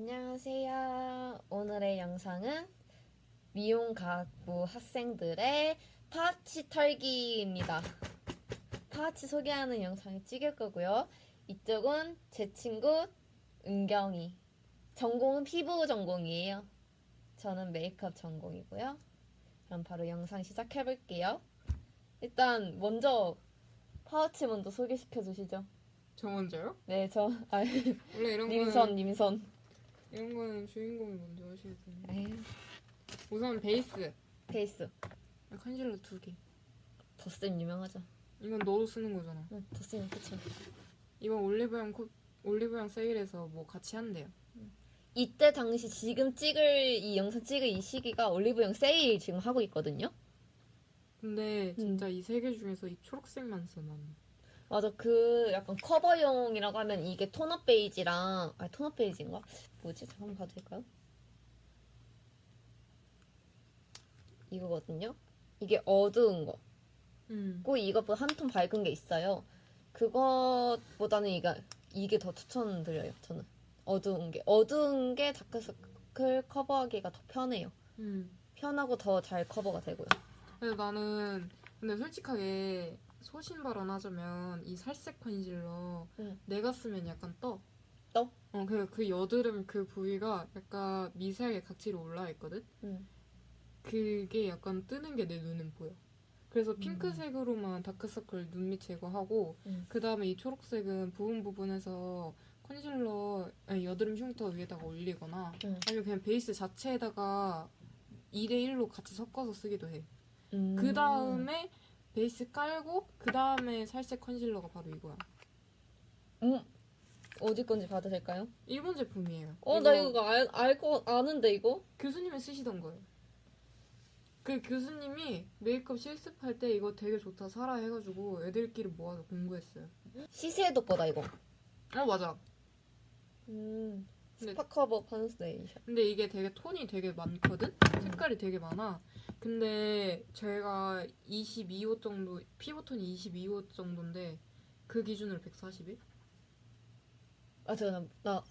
안녕하세요. 오늘의 영상은 미용가부 학생들의 파치 털기입니다. 파치 소개하는 영상을 찍을 거고요. 이쪽은 제 친구 은경이. 전공은 피부 전공이에요. 저는 메이크업 전공이고요. 그럼 바로 영상 시작해 볼게요. 일단 먼저 파우치 먼저 소개시켜 주시죠. 저 먼저요? 네, 저 아, 원래 이런 님선 거는 님선. 이런 거는 주인공이 먼저 하셔야 돼요. 에이, 우선 베이스 페이스. 컨실러 두 개. 더쌤 유명하죠. 이건 너도 쓰는 거잖아. 응, 더쌤 그쵸. 이번 올리브영 코, 올리브영 세일에서 뭐 같이 한대요. 이때 당시 지금 찍을 이 영상 찍을 이 시기가 올리브영 세일 지금 하고 있거든요. 근데 음. 진짜 이 세 개 중에서 이 초록색만 써 나는. 맞아 그 약간 커버용이라고 하면 이게 톤업 베이지랑 아 톤업 베이지인가? 뭐지? 잠깐 봐도 될까요? 이거거든요. 이게 어두운 거. 음. 고 이것보다 한 톤 밝은 게 있어요. 그것보다는 이게 이게 더 추천드려요. 저는 어두운 게 어두운 게 다크서클 커버하기가 더 편해요. 음. 편하고 더 잘 커버가 되고요. 그래서 나는 근데 솔직하게 소신 발언하자면 이 살색 컨실러 응. 내가 쓰면 약간 떠. 떠? 어, 그, 그 여드름 그 부위가 약간 미세하게 각지로 올라와 있거든? 음. 그게 약간 뜨는 게 내 눈엔 보여. 그래서 음. 핑크색으로만 다크서클 눈밑 제거하고 음. 그 다음에 이 초록색은 부분 부분에서 컨실러 아니, 여드름 흉터 위에다가 올리거나 음. 아니면 그냥 베이스 자체에다가 2대1로 같이 섞어서 쓰기도 해. 음. 그 다음에 베이스 깔고 그 다음에 살색 컨실러가 바로 이거야. 음. 어디 건지 봐도 될까요? 일본 제품이에요. 어, 나 이거 알, 알고 아는데 이거? 교수님이 쓰시던 거예요. 그 교수님이 메이크업 실습할 때 이거 되게 좋다 사라 해가지고 애들끼리 모아서 공부했어요. 시세도보다 이거. 어 맞아. 음. 근데- 스파 커버 파운데이션. 근데 이게 되게 톤이 되게 많거든? 색깔이 되게 많아. 근데 제가 22호 정도, 피부톤이 22호 정도인데 그 기준으로 141? 아, 잠깐 나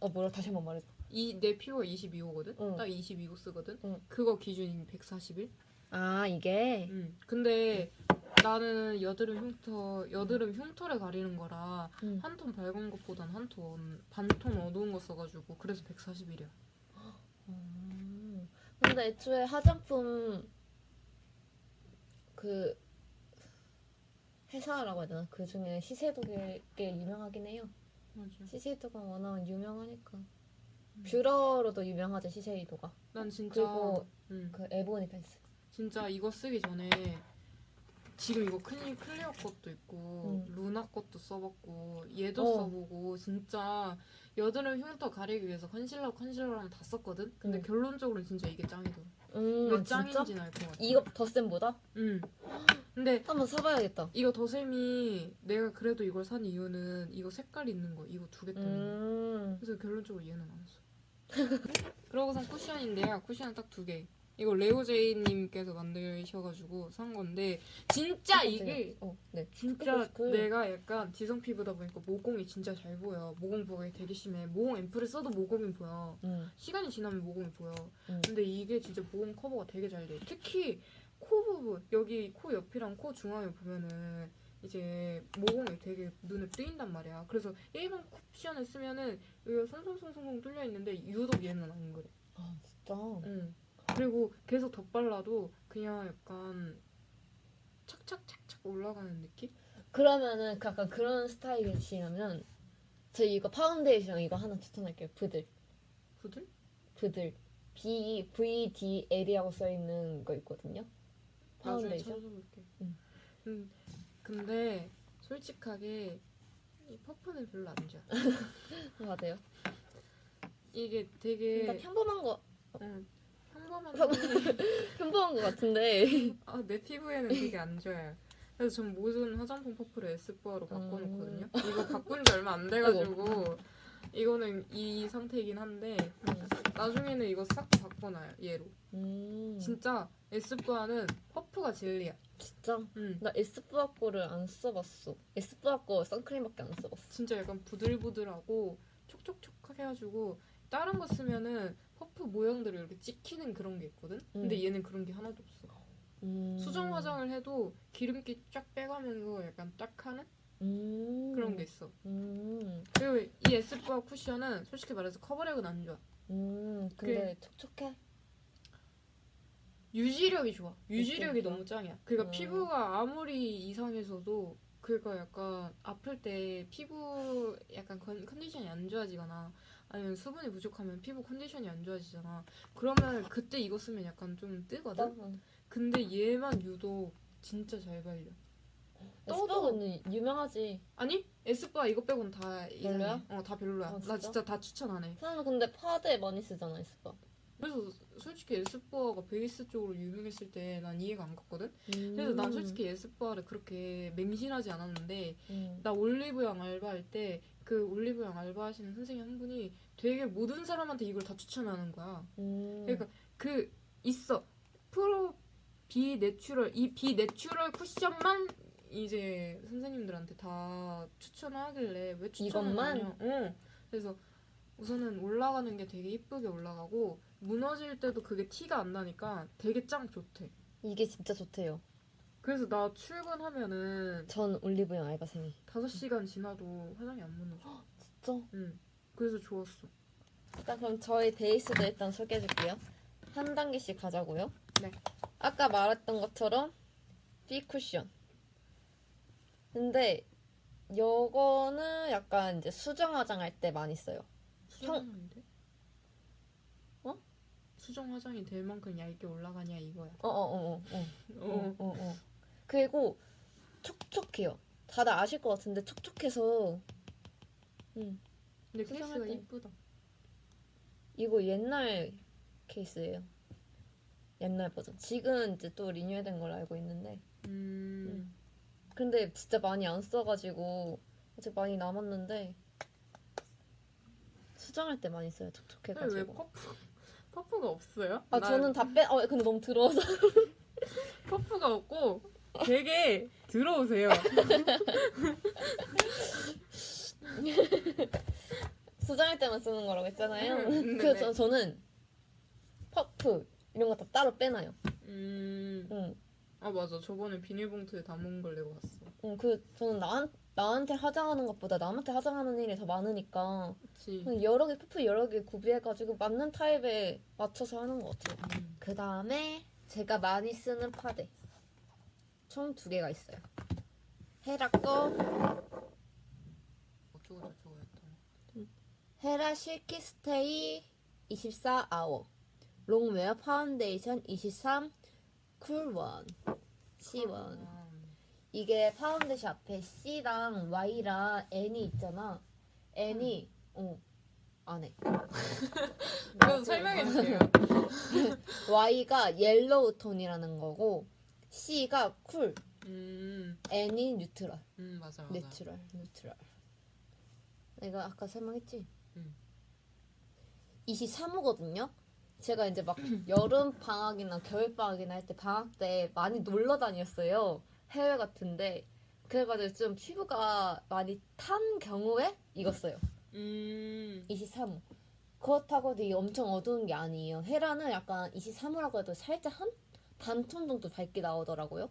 어, 뭐라 다시 한번 말해. 이, 내 피부가 22호거든? 응. 딱 22호 쓰거든? 응. 그거 기준이 141? 아, 이게 응. 근데 나는 여드름 흉터, 여드름 흉터를 가리는 거라 음. 한톤 밝은 것보단 한 톤, 반톤 어두운 거 써가지고 그래서 141이야. 음. 근데 애초에 화장품 그 회사라고 해야 되나? 그 중에 시세도가 꽤 유명하긴 해요. 맞아. 시세도가 워낙 유명하니까. 음. 뷰러로도 유명하죠, 시세이도가. 난 진짜 그리고 응. 그 에보니 펜슬. 진짜 이거 쓰기 전에 지금 이거 클리, 클리어 것도 있고 음. 루나 것도 써봤고 얘도 어. 써보고 진짜 여드름 흉터 가리기 위해서 컨실러 컨실러랑 다 썼거든? 근데 음. 결론적으로는 진짜 이게 짱이더라 음, 왜 아, 진짜? 짱인지는 알 것 같아 이거 더쌤보다? 응 근데 한번 사봐야겠다. 이거 더샘이 내가 그래도 이걸 산 이유는 이거 색깔 있는 거 이거 두 개 때문에 음. 그래서 결론적으로 얘는 안 샀어 그러고선 쿠션인데요 쿠션은 딱 두 개 이거 레오제이님께서 만드셔가지고 산 건데 진짜 이게 어, 네. 진짜 그- 내가 약간 지성 피부다 보니까 모공이 진짜 잘 보여. 모공 부각이 되게 심해. 모공 앰플을 써도 모공이 보여. 음. 시간이 지나면 모공이 보여. 음. 근데 이게 진짜 모공 커버가 되게 잘 돼. 특히 코 부분, 여기 코 옆이랑 코 중앙에 보면은 이제 모공이 되게 눈에 뜨인단 말이야. 그래서 일반 쿠션을 쓰면은 여기가 송송송송 뚫려 있는데 유독 얘는 안 그래. 아, 진짜. 응. 그리고 계속 덧발라도 그냥 약간 착착착착 올라가는 느낌? 그러면은 그 약간 그런 스타일이시라면 저 이거 파운데이션 이거 하나 추천할게요. 부들. 부들? 부들. B V D L이라고 써 있는 거 있거든요. 파운데이션. 찾아볼게. 응. 음, 근데 솔직하게 이 퍼프는 별로 안 좋아. 맞아요. 이게 되게 그러니까 평범한 거 응, 평범한 평범한 거 같은데. 아, 내 피부에는 되게 안 좋아요. 그래서 전 모든 화장품 퍼프를 에스쁘아로 바꿔놓거든요. 이거 바꾼 지 얼마 안 돼가지고 이거는 이 상태이긴 한데 나중에는 이거 싹 바꿔놔요 얘로. 음. 진짜 에스쁘아는 퍼프가 진리야. 진짜? 응. 나 에스쁘아 거를 안 써봤어. 에스쁘아 거 선크림밖에 안 써봤어. 진짜 약간 부들부들하고 촉촉촉하게 해가지고 다른 거 쓰면은 퍼프 모양대로 이렇게 찍히는 그런 게 있거든. 근데 음. 얘는 그런 게 하나도 없어. 음. 수정 화장을 해도 기름기 쫙 빼가면서 약간 딱 하는 음. 그런 게 있어. 음. 그리고 이 에스쁘아 쿠션은 솔직히 말해서 커버력은 안 좋아. 음. 근데 촉촉해. 유지력이 좋아. 유지력이? 너무 짱이야. 그러니까 음. 피부가 아무리 이상해서도 그러니까 약간 아플 때 피부 약간 컨, 컨디션이 안 좋아지거나 아니면 수분이 부족하면 피부 컨디션이 안 좋아지잖아. 그러면 그때 이거 쓰면 약간 좀 뜨거든. 응. 근데 얘만 유독 진짜 잘 발려. 에스쁘아는 유명하지. 아니 에스쁘아 이거 빼고는 다. 별로야? 어다 별로야. 아, 나 진짜? 진짜 다 추천 안 해. 사람은 근데 파데 많이 쓰잖아 에스쁘아. 그래서 솔직히 에스쁘아가 베이스 쪽으로 유명했을 때 난 이해가 안 갔거든. 그래서 음. 난 솔직히 에스쁘아를 그렇게 맹신하지 않았는데 음. 나 올리브영 알바할 때 그 올리브영 알바하시는 선생님 한 분이 되게 모든 사람한테 이걸 다 추천하는 거야. 음. 그러니까 그 있어 프로 비내추럴 이 비내추럴 쿠션만 이제 선생님들한테 다 추천하길래 왜 추천을 이것만? 하냐? 어. 그래서 우선은 올라가는 게 되게 이쁘게 올라가고 무너질 때도 그게 티가 안 나니까 되게 짱 좋대. 이게 진짜 좋대요. 그래서 나 출근하면은 전 올리브영 알바생이. 5시간 지나도 화장이 안 무너져. 진짜? 응. 그래서 좋았어. 일단 그럼 저희 베이스도 일단 소개해줄게요. 한 단계씩 가자고요. 네. 아까 말했던 것처럼 B 쿠션. 근데 요거는 약간 이제 수정 화장할 때 많이 써요. 수정인데? 어? 수정 화장이 될 만큼 얇게 올라가냐 이거야. 어어어어 어, 어, 어. 어, 어. 그리고 촉촉해요. 다들 아실 것 같은데 촉촉해서 음 근데 수정할 케이스가 때. 이쁘다. 이거 옛날 케이스예요. 옛날 버전. 지금 이제 또 리뉴얼된 걸로 알고 있는데 음. 근데 진짜 많이 안 써가지고 아직 많이 남았는데 수정할 때 많이 써요 근데 왜 촉촉해가지고 퍼프 퍼프가 없어요? 아 난 저는 다 빼.. 어 근데 너무 더러워서 퍼프가 없고 되게 들어오세요. 수정할 때만 쓰는 거라고 했잖아요 음, 그래서 네네. 저- 저는 퍼프 이런 거 다 따로 빼놔요 음. 응. 아 맞아. 저번에 비닐봉투에 담은 걸 내고 왔어. 응, 그 저는 나, 나한테 화장하는 것보다 남한테 화장하는 일이 더 많으니까 그치. 그냥 여러 개 퍼프 여러 개 구비해가지고 맞는 타입에 맞춰서 하는 것 같아요 음. 그 다음에 제가 많이 쓰는 파데 총 두 개가 있어요. 헤라 거 어쩌고 저쩌고였던. 헤라 실키 스테이 24 아워 롱웨어 파운데이션 23 쿨원. C1 아, 이게 파운데이션 앞에 C랑 Y랑 N이 있잖아. N이 어 안에 그래서 설명해 주세요. Y가 옐로우 톤이라는 거고 C가 쿨 음. N이 뉴트럴 음 맞아 맞아. 내추럴, 뉴트럴. 내가 아까 설명했지? 응. 23호거든요. 제가 이제 막 여름 방학이나 겨울 방학이나 할 때 방학 때 많이 놀러 다녔어요. 해외 같은데. 그래가지고 좀 피부가 많이 탄 경우에 써요. 음. 23호. 그렇다고 되게 엄청 어두운 게 아니에요. 헤라는 약간 23호라고 해도 살짝 한 단톤 정도 밝게 나오더라고요.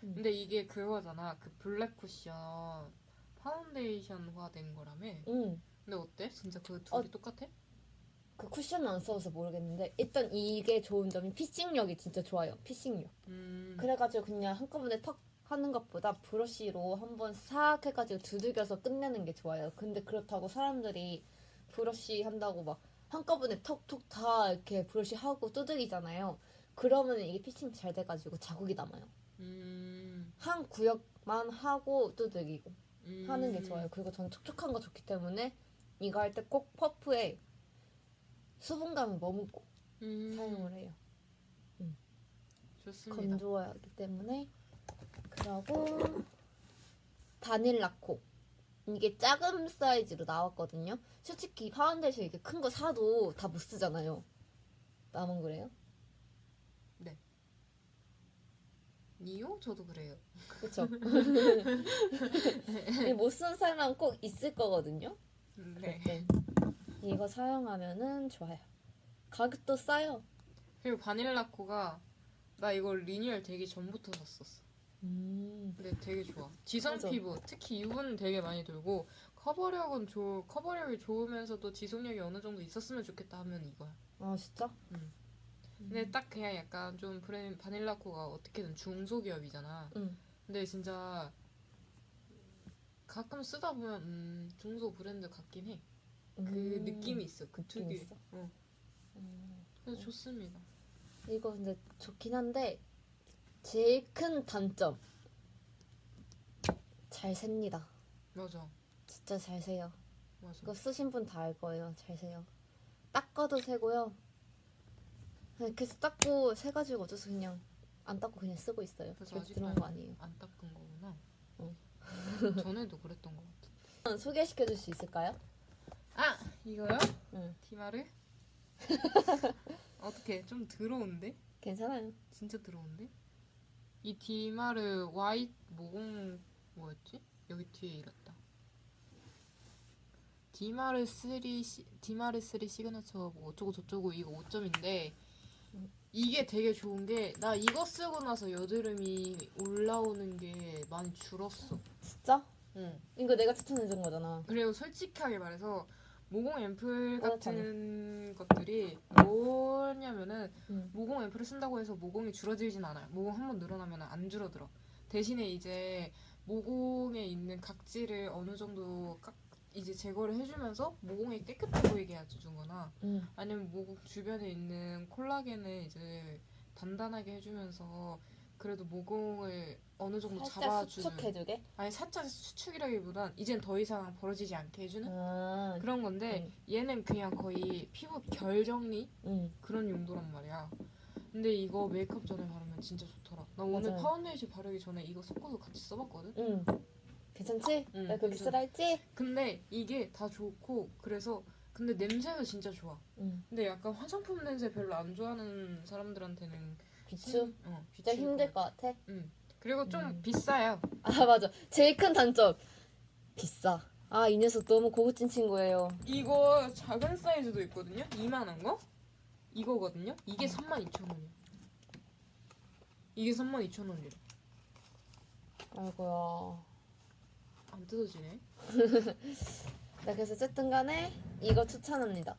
근데 이게 그거잖아. 그 블랙 쿠션 파운데이션화 된 거라며. 음. 근데 어때? 진짜 그 둘이 어. 똑같아? 그 쿠션은 안 써서 모르겠는데 일단 이게 좋은 점이 피싱력이 진짜 좋아요. 피싱력. 음. 그래가지고 그냥 한꺼번에 턱 하는 것보다 브러쉬로 한번 싹 해가지고 두들겨서 끝내는 게 좋아요. 근데 그렇다고 사람들이 브러쉬 한다고 막 한꺼번에 턱톡 다 이렇게 브러쉬 하고 두들기잖아요. 그러면 이게 피싱 잘 돼가지고 자국이 남아요. 음. 한 구역만 하고 두들기고 음. 하는 게 좋아요. 그리고 전 촉촉한 거 좋기 때문에 이거 할 때 꼭 퍼프에 수분감을 머금고 음. 사용을 해요. 좋습니다. 건조해야 하기 때문에 그리고 바닐라코 이게 작은 사이즈로 나왔거든요 솔직히 파운데이션 이렇게 큰 거 사도 다 못 쓰잖아요 나만 그래요? 니요? 저도 그래요. 그쵸? 못 쓰는 사람 꼭 있을 거거든요 네. 그때 이거 사용하면은 좋아요. 가격도 싸요. 그리고 바닐라 코가 나 이거 리뉴얼 되기 전부터 샀었어. 음. 근데 되게 좋아. 지성 맞아. 피부 특히 유분 되게 많이 돌고 커버력은 좋 커버력이 좋으면서도 지속력이 어느 정도 있었으면 좋겠다 하면 이거야. 아 진짜? 음. 음. 근데 딱 그냥 약간 좀 브랜 바닐라 코가 어떻게든 중소기업이잖아. 응. 근데 진짜 가끔 쓰다 보면 음, 중소 브랜드 같긴 해. 그 음. 느낌이 있어. 그 느낌 특유. 있어? 어. 음. 그래서 좋습니다. 이거 근데 좋긴 한데 제일 큰 단점 잘 셉니다. 맞아. 진짜 잘 세요. 맞아. 이거 쓰신 분 다 알 거예요. 잘 세요. 닦아도 세고요. 그냥 계속 닦고 세가지고 어째서 그냥 안 닦고 그냥 쓰고 있어요. 그래서 그런 거 아니에요. 안 닦은 거구나. 어. 전에도 그랬던 것 같아. 소개시켜 줄 수 있을까요? 아 이거요? 응. 디마르? 어떻게 좀 더러운데? 괜찮아요. 진짜 더러운데? 이 디마르 와이 모공 뭐였지? 여기 뒤에 이랬다. 디마르 3 시, 디마르 3 시그너처 뭐 어쩌고 저쩌고 이거 5점인데 이게 되게 좋은 게 나 이거 쓰고 나서 여드름이 올라오는 게 많이 줄었어. 진짜? 응. 이거 내가 추천해 준 거잖아. 그리고 솔직하게 말해서 모공 앰플 어, 같은 것들이 뭐냐면은 응. 모공 앰플을 쓴다고 해서 모공이 줄어들진 않아요. 모공 한 번 늘어나면 안 줄어들어. 대신에 이제 모공에 있는 각질을 어느 정도 깍 이제 제거를 해주면서 모공이 깨끗해 보이게 해주거나 응. 아니면 모공 주변에 있는 콜라겐을 이제 단단하게 해주면서 그래도 모공을 어느 정도 살짝 잡아주는 수축해주게. 아니 살짝 수축이라기보단 이젠 더 이상 벌어지지 않게 해주는 아, 그런 건데 얘는 그냥 거의 피부 결 정리 응. 그런 용도란 말이야. 근데 이거 메이크업 전에 바르면 진짜 좋더라. 나 오늘 맞아요. 파운데이션 바르기 전에 이거 섞어서 같이 써봤거든. 응. 괜찮지? 응, 내가 그렇게 괜찮아. 쓰라 했지? 근데 이게 다 좋고 그래서 근데 냄새가 진짜 좋아. 응. 근데 약간 화장품 냄새 별로 안 좋아하는 사람들한테는 비추? 심- 어, 진짜 비추일 힘들 것것 같아. 같아. 그리고 좀 음. 비싸요. 아 맞아. 제일 큰 단점 비싸. 아 이 녀석 너무 고급진 친구예요. 이거 작은 사이즈도 있거든요. 이만한 거? 이거거든요. 이게 32,000원이야. 이게 32,000원이래. 아이고야. 안 뜯어지네. 네 그래서 어쨌든 간에 이거 추천합니다.